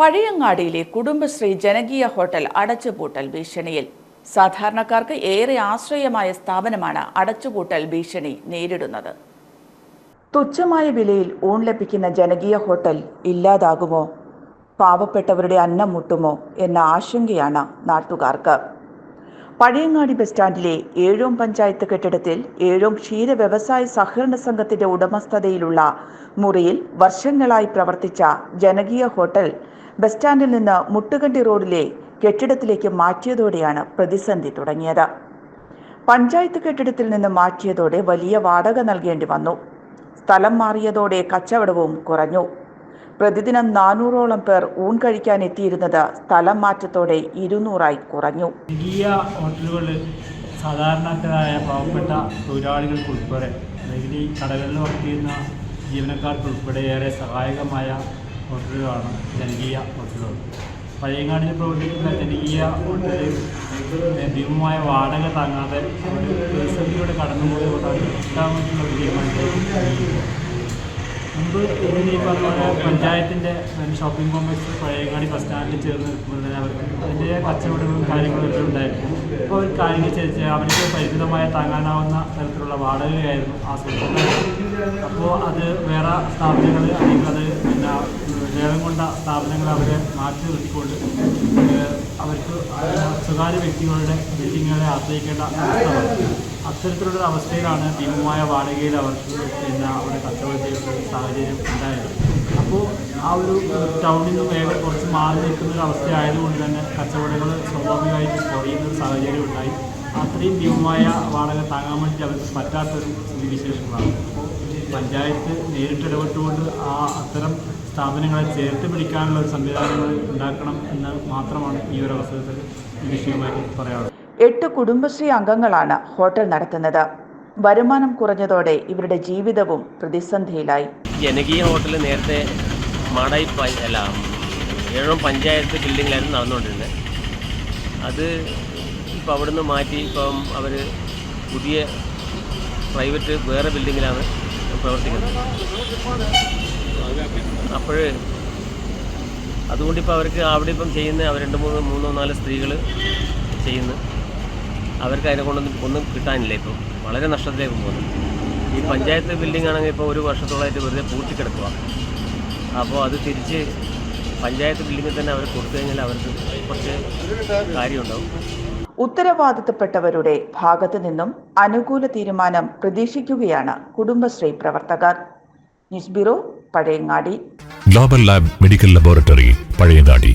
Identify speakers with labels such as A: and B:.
A: പഴയങ്ങാടിയിലെ കുടുംബശ്രീ ജനകീയ ഹോട്ടൽ അടച്ചുപൂട്ടൽ ഭീഷണിയിൽ. സാധാരണക്കാർക്ക് ഏറെ ആശ്രയമായ സ്ഥാപനമാണ് അടച്ചുപൂട്ടൽ ഭീഷണി നേരിടുന്നത്. തുച്ഛമായ വിലയിൽ ഊൺ ലഭിക്കുന്ന ജനകീയ ഹോട്ടൽ ഇല്ലാതാകുമോ? പാവപ്പെട്ടവരുടെ അന്നം മുട്ടുമോ? എന്ന ആശങ്കയാണ് നാട്ടുകാർക്ക്. പഴയങ്ങാടി ബസ് സ്റ്റാൻഡിലെ ഏഴോം പഞ്ചായത്ത് കെട്ടിടത്തിൽ ഏഴോം ക്ഷീര വ്യവസായ സഹകരണ സംഘത്തിന്റെ ഉടമസ്ഥതയിലുള്ള മുറിയിൽ വർഷങ്ങളായി പ്രവർത്തിച്ച ജനകീയ ഹോട്ടൽ ബസ് സ്റ്റാൻഡിൽ നിന്ന് മുട്ടുകണ്ടി റോഡിലെ കെട്ടിടത്തിലേക്ക് മാറ്റിയതോടെയാണ് പ്രതിസന്ധി തുടങ്ങിയത്. പഞ്ചായത്ത് കെട്ടിടത്തിൽ നിന്ന് മാറ്റിയതോടെ വലിയ വാടക നൽകേണ്ടി വന്നു. സ്ഥലം മാറിയതോടെ കച്ചവടവും കുറഞ്ഞു. പ്രതിദിനം നാനൂറോളം പേർ ഊൺ കഴിക്കാൻ എത്തിയിരുന്നത് സ്ഥലം മാറ്റത്തോടെ ഇരുന്നൂറായി കുറഞ്ഞു.
B: ഹോട്ടലുകളിൽ സാധാരണക്കാരായ പാവപ്പെട്ട തൊഴിലാളികൾക്ക് ഉൾപ്പെടെ അല്ലെങ്കിൽ ഈ കടകളിൽ വർക്ക് ചെയ്യുന്ന ജീവനക്കാർക്ക് ഉൾപ്പെടെ ഏറെ സഹായകമായ ഹോട്ടലുകളാണ് ജനകീയ ഹോട്ടലുകൾ. പഴയങ്ങാടിൽ പ്രവർത്തിക്കുന്ന ജനകീയ ഹോട്ടലിൽ ഭീമമായ വാടക താങ്ങാതെ അവർ പ്രതിസന്ധിയോടെ കടന്നുപോയതുകൊണ്ടാണ് എട്ടാമത്തുള്ള തീരുമാനത്തിൽ മുമ്പ് ഈ പറഞ്ഞ പഞ്ചായത്തിന്റെ ഷോപ്പിംഗ് കോംപ്ലക്സ് പഴയങ്ങാടി ബസ് സ്റ്റാൻഡിൽ ചേർന്ന് തന്നെ അവർക്ക് അതിന്റെ കച്ചവടങ്ങളും കാര്യങ്ങളും ഒക്കെ ഉണ്ടായിരുന്നു അപ്പോൾ അവർ കാര്യങ്ങൾ ചേർച്ച് അവർക്ക് പരിമിതമായ താങ്ങാനാവുന്ന തരത്തിലുള്ള വാടകയായിരുന്നു ആ സമയത്ത് അപ്പോൾ അത് വേറെ സ്ഥാപനങ്ങൾ അല്ലെങ്കിൽ അത് പിന്നെ ലേലം കൊണ്ട സ്ഥാപനങ്ങൾ അവരെ മാറ്റി നിർത്തിക്കൊണ്ട് അവർക്ക് സ്വകാര്യ വ്യക്തികളുടെ ബിൽഡിങ്ങുകളെ ആശ്രയിക്കേണ്ട അവസ്ഥ. അത്തരത്തിലുള്ള അവസ്ഥയിലാണ് ഭീമമായ വാടകയിൽ അവർക്ക് പിന്നെ അവിടെ കച്ചവടം ചെയ്യുന്ന സാഹചര്യം ഉണ്ടായത്. അപ്പോൾ ആ ഒരു ടൗണിൽ നിന്ന് വേഗം കുറച്ച് മാറി നിൽക്കുന്ന ഒരു അവസ്ഥ ആയതുകൊണ്ട് തന്നെ കച്ചവടങ്ങൾ സ്വാഭാവികമായിട്ട് കുറയുന്ന ഒരു സാഹചര്യം ഉണ്ടായി. അത്രയും ഭീമമായ വാടക താങ്ങാൻ വേണ്ടി അവർക്ക് പറ്റാത്തൊരു സ്ഥിതിവിശേഷങ്ങളാണ്. അപ്പോൾ പഞ്ചായത്ത് നേരിട്ടിടപെട്ടുകൊണ്ട് ആ അത്തരം സ്ഥാപനങ്ങളെ ചേർത്ത് പിടിക്കാനുള്ള ഒരു സംവിധാനങ്ങൾ ഉണ്ടാക്കണം എന്ന് മാത്രമാണ് ഈ ഒരു അവസരത്തിൽ ഈ വിഷയമായി
A: കുടുംബശ്രീ അംഗങ്ങളാണ് ഹോട്ടൽ നടത്തുന്നത്. വരുമാനം കുറഞ്ഞതോടെ ഇവരുടെ ജീവിതവും പ്രതിസന്ധിയിലായി.
C: ജനകീയ ഹോട്ടൽ നേരത്തെ മാടായി അല്ല ഏഴോം പഞ്ചായത്ത് ബിൽഡിങ്ങിലായിരുന്നു നടന്നുകൊണ്ടിരുന്നത് അത് ഇപ്പോൾ അവിടുന്ന് മാറ്റി ഇപ്പം അവർ പുതിയ പ്രൈവറ്റ് വേറെ ബിൽഡിങ്ങിലാണ് പ്രവർത്തിക്കുന്നത്. അപ്പോൾ അതുകൊണ്ടിപ്പോൾ അവർക്ക് അവിടെ ഇപ്പം ചെയ്യുന്ന അവർ രണ്ട് മൂന്ന് മൂന്നോ നാല് സ്ത്രീകൾ ചെയ്യുന്നു. അവർക്ക് അതിനെ കൊണ്ടൊന്നും ഒന്നും കിട്ടാനില്ല ഇപ്പം. വളരെ നഷ്ടത്തിലേക്ക് പോകുന്നു. ഈ പഞ്ചായത്ത് ബിൽഡിംഗ് ആണെങ്കിൽ ഇപ്പോൾ ഒരു വർഷത്തോളമായിട്ട് വെറുതെ പൂട്ടിക്കിടക്കുക അപ്പോൾ അത് തിരിച്ച് പഞ്ചായത്ത് ബിൽഡിങ്ങിൽ തന്നെ അവർ കൊടുത്തു കഴിഞ്ഞാൽ അവർക്ക് കുറച്ച് കാര്യമുണ്ടാവും.
A: ഉത്തരവാദിത്തപ്പെട്ടവരുടെ ഭാഗത്തു നിന്നും അനുകൂല തീരുമാനം പ്രതീക്ഷിക്കുകയാണ് കുടുംബശ്രീ പ്രവർത്തകർ. News bureau Pazhayangadi.
D: Global lab medical laboratory Pazhayangadi.